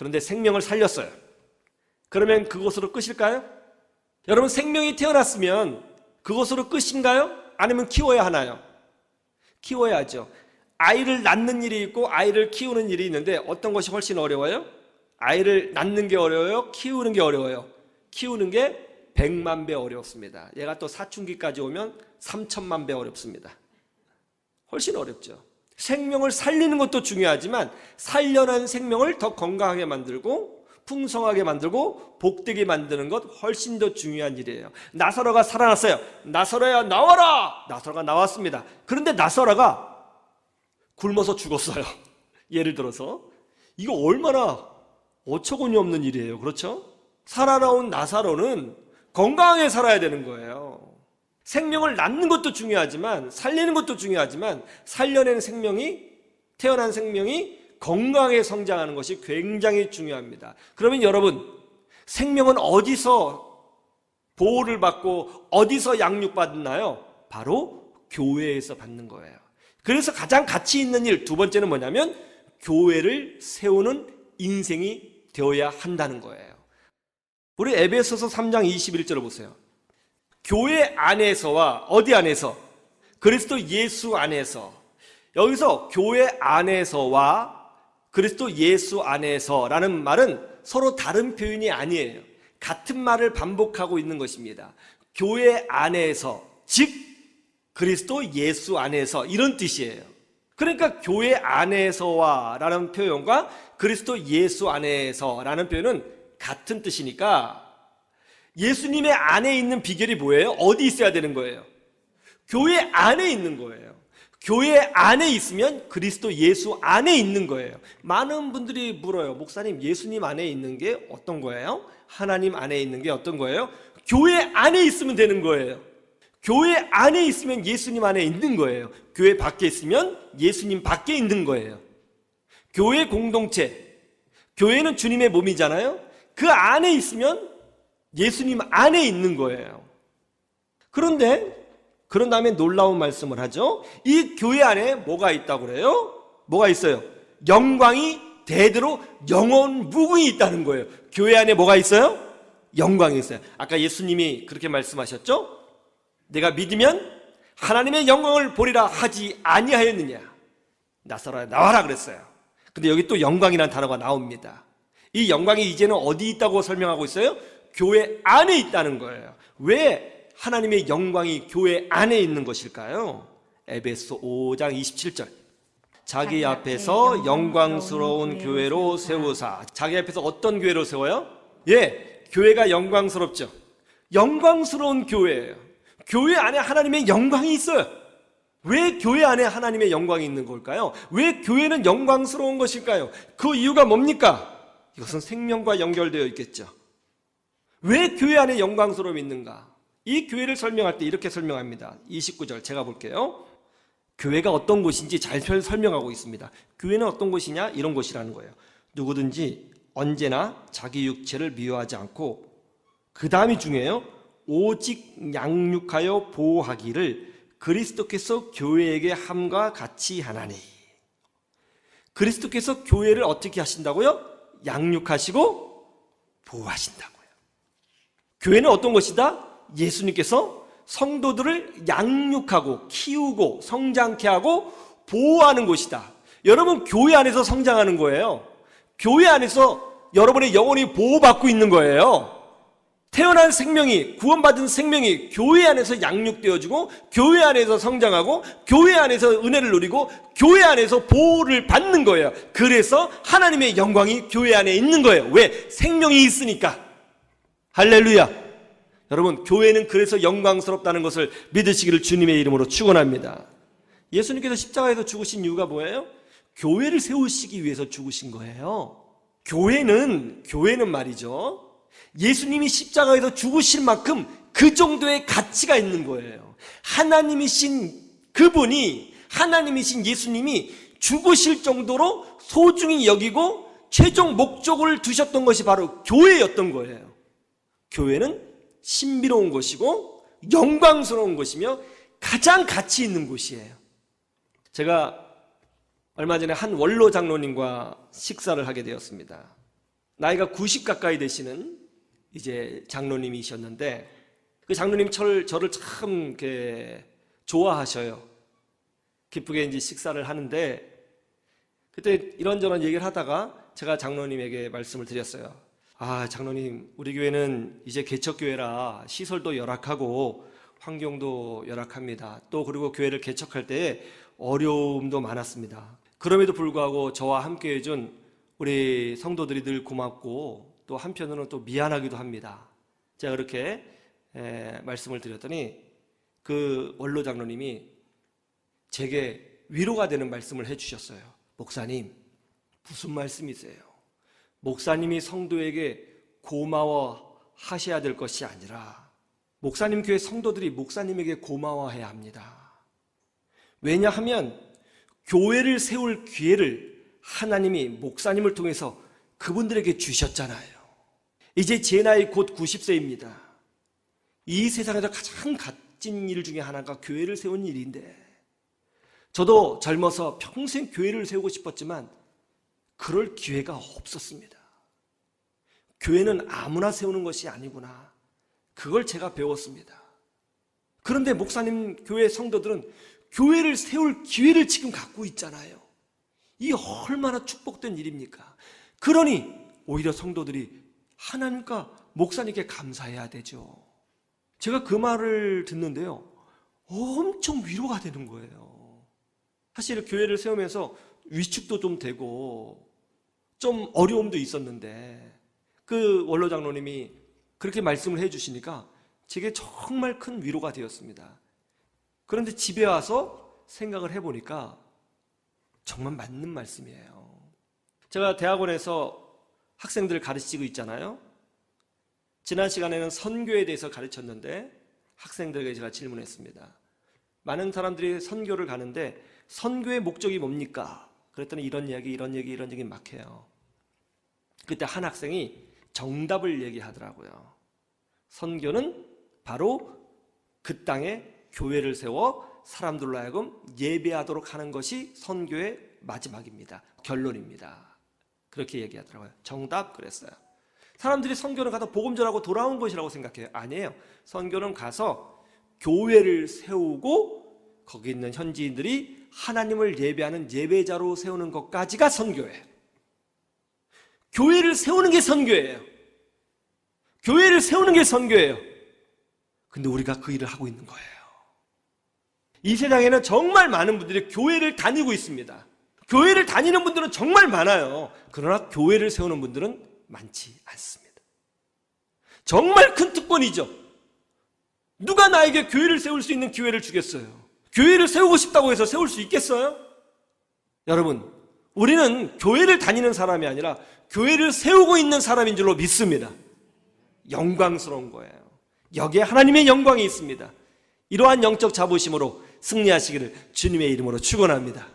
그런데 생명을 살렸어요. 그러면 그것으로 끝일까요? 여러분 생명이 태어났으면 그것으로 끝인가요? 아니면 키워야 하나요? 키워야죠. 아이를 낳는 일이 있고 아이를 키우는 일이 있는데 어떤 것이 훨씬 어려워요? 아이를 낳는 게 어려워요? 키우는 게 어려워요? 키우는 게 100만 배 어렵습니다. 얘가 또 사춘기까지 오면 3천만 배 어렵습니다. 훨씬 어렵죠. 생명을 살리는 것도 중요하지만 살려낸 생명을 더 건강하게 만들고 풍성하게 만들고 복되게 만드는 것 훨씬 더 중요한 일이에요. 나사로가 살아났어요. 나사로야 나와라. 나사로가 나왔습니다. 그런데 나사로가 굶어서 죽었어요. 예를 들어서 이거 얼마나 어처구니 없는 일이에요. 그렇죠? 살아나온 나사로는 건강하게 살아야 되는 거예요. 생명을 낳는 것도 중요하지만 살리는 것도 중요하지만 살려낸 생명이 태어난 생명이 건강하게 성장하는 것이 굉장히 중요합니다. 그러면 여러분 생명은 어디서 보호를 받고 어디서 양육받나요? 바로 교회에서 받는 거예요. 그래서 가장 가치 있는 일 두 번째는 뭐냐면 교회를 세우는 인생이 되어야 한다는 거예요. 우리 에베소서 3장 21절을 보세요. 교회 안에서와 어디 안에서 그리스도 예수 안에서 여기서 교회 안에서와 그리스도 예수 안에서라는 말은 서로 다른 표현이 아니에요. 같은 말을 반복하고 있는 것입니다. 교회 안에서 즉 그리스도 예수 안에서 이런 뜻이에요. 그러니까 교회 안에서와라는 표현과 그리스도 예수 안에서라는 표현은 같은 뜻이니까 예수님의 안에 있는 비결이 뭐예요? 어디 있어야 되는 거예요? 교회 안에 있는 거예요. 교회 안에 있으면 그리스도 예수 안에 있는 거예요. 많은 분들이 물어요. 목사님, 예수님 안에 있는 게 어떤 거예요? 하나님 안에 있는 게 어떤 거예요? 교회 안에 있으면 되는 거예요. 교회 안에 있으면 예수님 안에 있는 거예요. 교회 밖에 있으면 예수님 밖에 있는 거예요. 교회 공동체. 교회는 주님의 몸이잖아요. 그 안에 있으면 예수님 안에 있는 거예요. 그런데 그런 다음에 놀라운 말씀을 하죠. 이 교회 안에 뭐가 있다고 그래요? 뭐가 있어요? 영광이 대대로 영원 무궁이 있다는 거예요. 교회 안에 뭐가 있어요? 영광이 있어요. 아까 예수님이 그렇게 말씀하셨죠? 내가 믿으면 하나님의 영광을 보리라 하지 아니하였느냐? 나사로야 나와라 그랬어요. 근데 여기 또 영광이라는 단어가 나옵니다. 이 영광이 이제는 어디 있다고 설명하고 있어요? 교회 안에 있다는 거예요. 왜 하나님의 영광이 교회 안에 있는 것일까요? 에베소 5장 27절. 자기 앞에서 영광스러운 교회로 세우사. 자기 앞에서 어떤 교회로 세워요? 예, 교회가 영광스럽죠. 영광스러운 교회예요. 교회 안에 하나님의 영광이 있어요. 왜 교회 안에 하나님의 영광이 있는 걸까요? 왜 교회는 영광스러운 것일까요? 그 이유가 뭡니까? 이것은 생명과 연결되어 있겠죠. 왜 교회 안에 영광스러움이 있는가? 이 교회를 설명할 때 이렇게 설명합니다. 29절 제가 볼게요. 교회가 어떤 곳인지 잘 설명하고 있습니다. 교회는 어떤 곳이냐? 이런 곳이라는 거예요. 누구든지 언제나 자기 육체를 미워하지 않고 그 다음이 중요해요. 오직 양육하여 보호하기를 그리스도께서 교회에게 함과 같이 하나니. 그리스도께서 교회를 어떻게 하신다고요? 양육하시고 보호하신다고요. 교회는 어떤 것이다? 예수님께서 성도들을 양육하고 키우고 성장케 하고 보호하는 곳이다. 여러분 교회 안에서 성장하는 거예요. 교회 안에서 여러분의 영혼이 보호받고 있는 거예요. 태어난 생명이 구원받은 생명이 교회 안에서 양육되어지고 교회 안에서 성장하고 교회 안에서 은혜를 누리고 교회 안에서 보호를 받는 거예요. 그래서 하나님의 영광이 교회 안에 있는 거예요. 왜? 생명이 있으니까. 할렐루야. 여러분, 교회는 그래서 영광스럽다는 것을 믿으시기를 주님의 이름으로 축원합니다. 예수님께서 십자가에서 죽으신 이유가 뭐예요? 교회를 세우시기 위해서 죽으신 거예요. 교회는 교회는 말이죠. 예수님이 십자가에서 죽으실 만큼 그 정도의 가치가 있는 거예요. 하나님이신 그분이 하나님이신 예수님이 죽으실 정도로 소중히 여기고 최종 목적을 두셨던 것이 바로 교회였던 거예요. 교회는 신비로운 곳이고 영광스러운 곳이며 가장 가치 있는 곳이에요. 제가 얼마 전에 한 원로 장로님과 식사를 하게 되었습니다. 나이가 90 가까이 되시는 이제 장로님이셨는데 그 장로님 철, 저를 참 이렇게 좋아하셔요. 기쁘게 이제 식사를 하는데 그때 이런저런 얘기를 하다가 제가 장로님에게 말씀을 드렸어요. 아, 장로님, 우리 교회는 이제 개척교회라 시설도 열악하고 환경도 열악합니다. 또 그리고 교회를 개척할 때 어려움도 많았습니다. 그럼에도 불구하고 저와 함께 해준 우리 성도들이 늘 고맙고 또 한편으로는 또 미안하기도 합니다. 제가 그렇게 에, 말씀을 드렸더니 그 원로 장로님이 제게 위로가 되는 말씀을 해주셨어요. 목사님, 무슨 말씀이세요? 목사님이 성도에게 고마워 하셔야 될 것이 아니라 목사님 교회 성도들이 목사님에게 고마워해야 합니다. 왜냐하면 교회를 세울 기회를 하나님이 목사님을 통해서 그분들에게 주셨잖아요. 이제 제 나이 곧 90세입니다. 이 세상에서 가장 값진 일 중에 하나가 교회를 세운 일인데 저도 젊어서 평생 교회를 세우고 싶었지만 그럴 기회가 없었습니다. 교회는 아무나 세우는 것이 아니구나. 그걸 제가 배웠습니다. 그런데 목사님 교회 성도들은 교회를 세울 기회를 지금 갖고 있잖아요. 이 얼마나 축복된 일입니까? 그러니 오히려 성도들이 하나님과 목사님께 감사해야 되죠. 제가 그 말을 듣는데요. 엄청 위로가 되는 거예요. 사실 교회를 세우면서 위축도 좀 되고 좀 어려움도 있었는데 그 원로 장로님이 그렇게 말씀을 해 주시니까 제게 정말 큰 위로가 되었습니다. 그런데 집에 와서 생각을 해 보니까 정말 맞는 말씀이에요. 제가 대학원에서 학생들을 가르치고 있잖아요. 지난 시간에는 선교에 대해서 가르쳤는데 학생들에게 제가 질문했습니다. 많은 사람들이 선교를 가는데 선교의 목적이 뭡니까? 그랬더니 이런 이야기, 이런 얘기, 이런 얘기 막 해요. 그때 한 학생이 정답을 얘기하더라고요. 선교는 바로 그 땅에 교회를 세워 사람들로 하여금 예배하도록 하는 것이 선교의 마지막입니다. 결론입니다. 그렇게 얘기하더라고요. 정답 그랬어요. 사람들이 선교는 가서 복음 전하고 돌아온 것이라고 생각해요. 아니에요. 선교는 가서 교회를 세우고 거기 있는 현지인들이 하나님을 예배하는 예배자로 세우는 것까지가 선교예요. 교회를 세우는 게 선교예요. 교회를 세우는 게 선교예요. 근데 우리가 그 일을 하고 있는 거예요. 이 세상에는 정말 많은 분들이 교회를 다니고 있습니다. 교회를 다니는 분들은 정말 많아요. 그러나 교회를 세우는 분들은 많지 않습니다. 정말 큰 특권이죠. 누가 나에게 교회를 세울 수 있는 기회를 주겠어요? 교회를 세우고 싶다고 해서 세울 수 있겠어요? 여러분, 우리는 교회를 다니는 사람이 아니라 교회를 세우고 있는 사람인 줄로 믿습니다. 영광스러운 거예요. 여기에 하나님의 영광이 있습니다. 이러한 영적 자부심으로 승리하시기를 주님의 이름으로 축원합니다.